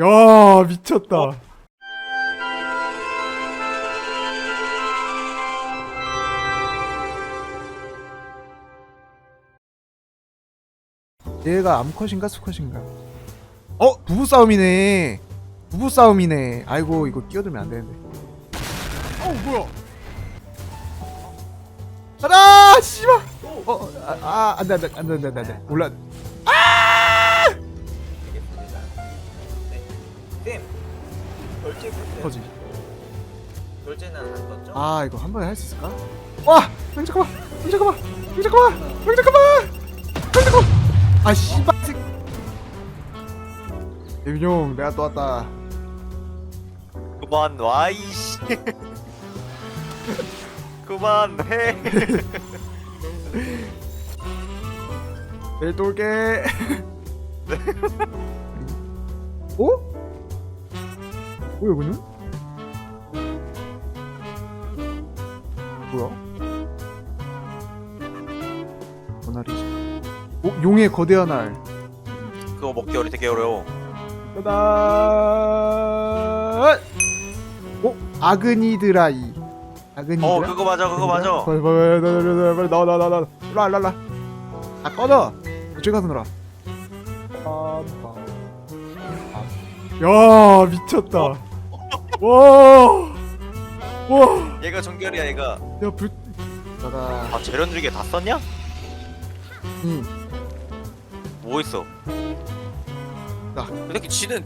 야 미쳤다. 얘가 암컷인가 수컷인가? 어 부부 싸움이네. 부부 싸움이네. 아이고 이거 끼어들면 안 되는데. 어 뭐야? 가라 씨발. 어아 안돼 안돼 안돼 안돼 안돼 올라. 터지. 결제는 안 떴죠? 아 이거 한 번에 할 수 있을까? 와! 형 잠깐만! 형 잠깐만! 형 잠깐만! 형 잠깐만! 형 잠깐만! 아 씨발 새 예빈형 내가 또 왔다 그만 와 이씨 그만해 내일 또 올게 어? 뭐야 그는? 뭐야? 거날이지 어? 용의 거대한 알 그거 먹기 어리 되게 어려워 짜잔! 어? 아그니드라이. 아그니드라? 어 그거 맞아 그거 맞아 빨리 빨리 빨리 빨리 빨리 나와 나와 나와 나와. 일로 와 일로 와. 아 꺼져. 저기 가서 놀아. 야 미쳤다. 와. 와. 얘가 정결이야 얘가 야 불. 짜잔. 아 재련주기에 다 썼냐? 응. 뭐 있어? 나. 이 새끼 지는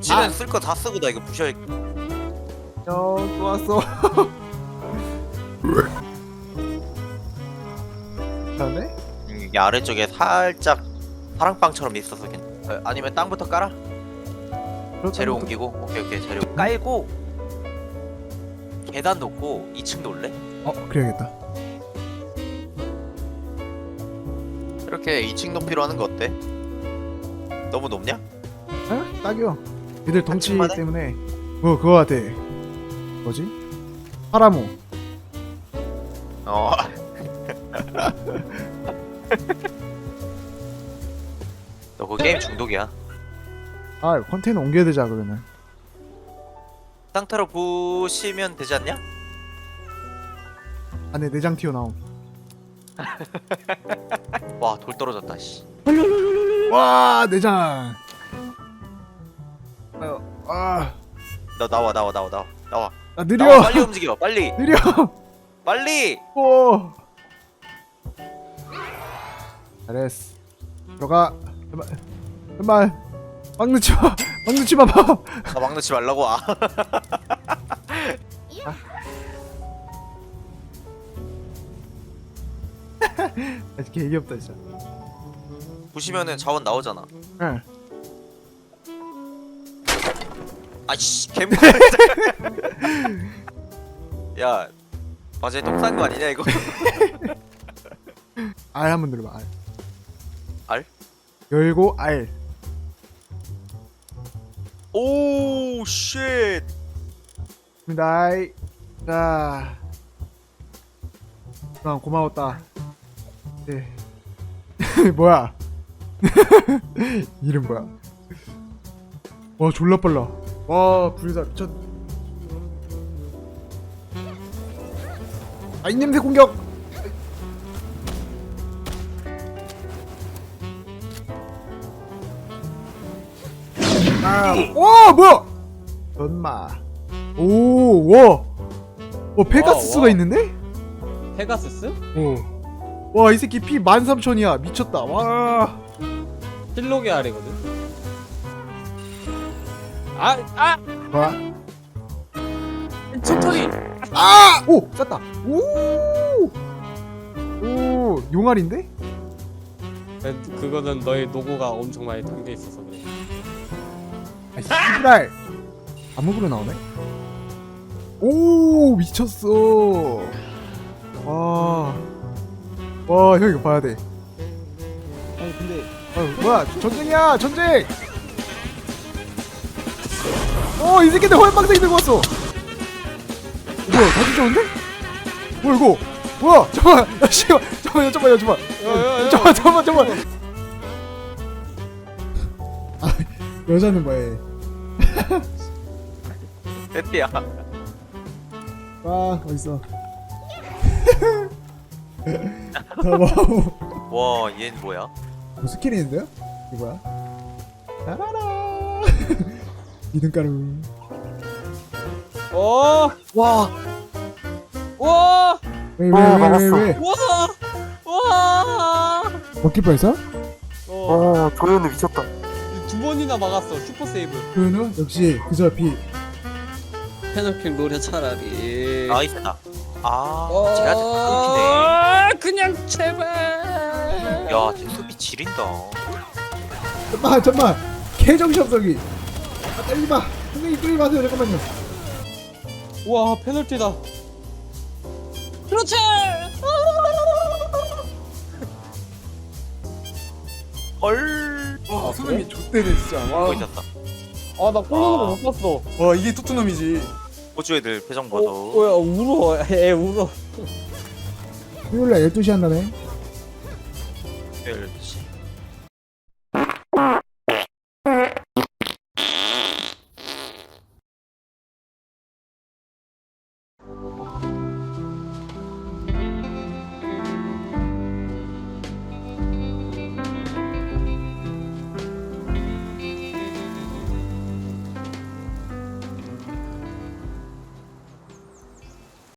지는 아. 쓸 거 다 쓰고 나 이거 부셔 형 좋았어. 잘네? 이게 아래쪽에 살짝 파랑빵처럼 있어서 괜 어, 아니면 땅부터 깔아? 재료 옮기고 오케이 오케이 재료 깔고 계단 놓고 2층 놀래? 어 그래야겠다. 이렇게 2층 높이로 하는 거 어때? 너무 높냐? 어? 딱이요. 얘들 덩치? 때문에 뭐 그거 같아. 뭐지? 파라모. 어 너 그 게임 중독이야 아 컨테이너 옮겨야 되자 그러면. 땅타로 부시면 되지 않냐? 안에 내장 튀어나옴. 와 돌 떨어졌다 씨 와 내장. 아유, 아, 너 나와 나와 나와 나와 나와 나 느려. 나와 빨리 움직여 빨리 느려. 빨리 오. 잘했어. 들어가. 잠만, 잠만. 막 마. 막 넣지 마. 봐. 나막 넣지 말라고 아 아, 개 귀엽다 진짜. 부시면은 자원 나오잖아 응. 아이씨 개물 야 맞아 똥싼 거 아니냐 이거 알 한번 눌러봐. 알. 알? 열고 알. 오우 쉣 입니다. 자. 난 고마웠다. 네. 뭐야? 이름 뭐야? 와 졸라 빨라. 와 불사 미쳤. 아 입냄새 공격. 아, 와 뭐야? 전마. 오, 와. 어, 페가스스가 와, 와. 있는데? 페가스스? 어. 와, 이 새끼 피 13,000이야. 미쳤다. 와. 실록의 아래거든. 아, 아, 와. 척척이. 아! 오, 쐈다. 오! 오, 용알인데? 그거는 너의 노고가 엄청 많이 담겨 있어서 그래. 아, 씨발. 암흑으로 나오네. 오, 미쳤어. 와. 와, 형 이거 봐야 돼. 아니 근데 어, 뭐야? 전쟁이야, 전쟁! 어, 이 새끼들 호연방생이 들고 왔어. 뭐야, 다 뒤졌는데? 뭐야 이거? 뭐야? 잠깐만, 야, 씨, 잠깐만, 잠깐만, 잠깐만, 야 야야. 잠깐만, 잠깐만, 잠깐만. 여자는 뭐해? 뺐디야 아 어딨어 잡아 와 얘는 뭐야? 뭐 스킬이 있는데요? 이게 뭐야? 따라라! 이등가루. 어, 와! 와, 왜왜왜 왜왜? 와, 와. 먹힐 뻔했어? 어, 도현우 미쳤다. 두 번이나 막았어. 슈퍼 세이브. 도현우 역시 그저 비 페널킹 노려 차라리. 나이스다 아 어, 제가 끊기네 아, 그냥 제발. 야쟤 수비 지린다 잠깐만 잠깐만 개정신 없어기 아 때리지 마 선생님 때리지 마세요 잠깐만요 와, 페널티다. 그렇지. 헐 와 손흥민 좆대네 진짜 와, 보고 있었다 아, 나 골 넣는 아. 거못 봤어. 와 이게 토트넘이지 호주 애들 표정 어, 봐도 뭐야, 울어. 애 울어. 토요일 날 12시 한다네 씨.